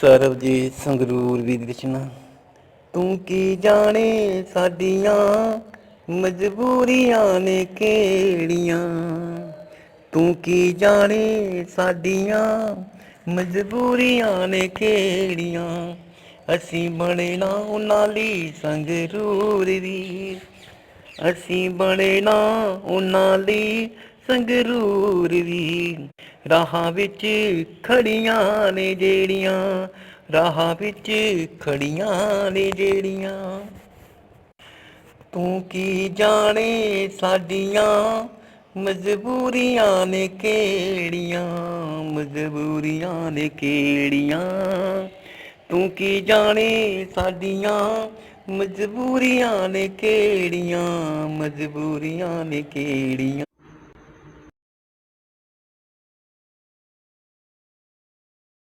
ਸਰਬਜੀਤ ਸੰਗਰੂਰ ਵੀ ਰਚਨਾ ਤੂੰ ਕੀ ਜਾਣੇ ਸਾਡੀਆਂ ਮਜਬੂਰੀਆਂ ਨੇ ਕਿਹੜੀਆਂ? ਤੂੰ ਕੀ ਜਾਣੇ ਸਾਡੀਆਂ ਮਜਬੂਰੀਆਂ ਨੇ ਕਿਹੜੀਆਂ? ਅਸੀਂ ਬਣੇ ਨਾ ਉਹਨਾਂ ਲਈ ਸੰਗਰੂਰ ਦੀ ਅਸੀਂ ਬਣੇ ਨਾ ਉਹਨਾਂ ਲਈ ਸੰਗਰੂਰ ਵੀ ਰਾਹਾਂ ਵਿੱਚ ਖੜੀਆਂ ਨੇ ਜਿਹੜੀਆਂ, ਰਾਹਾਂ ਵਿੱਚ ਖੜੀਆਂ ਨੇ ਜਿਹੜੀਆਂ। ਤੂੰ ਕੀ ਜਾਣੇ ਸਾਡੀਆਂ ਮਜਬੂਰੀਆਂ ਨੇ ਕਿਹੜੀਆਂ, ਮਜਬੂਰੀਆਂ ਨੇ ਕਿਹੜੀਆਂ? ਤੂੰ ਕੀ ਜਾਣੇ ਸਾਡੀਆਂ ਮਜਬੂਰੀਆਂ ਨੇ ਕਿਹੜੀਆਂ, ਮਜਬੂਰੀਆਂ ਨੇ ਕਿਹੜੀਆਂ?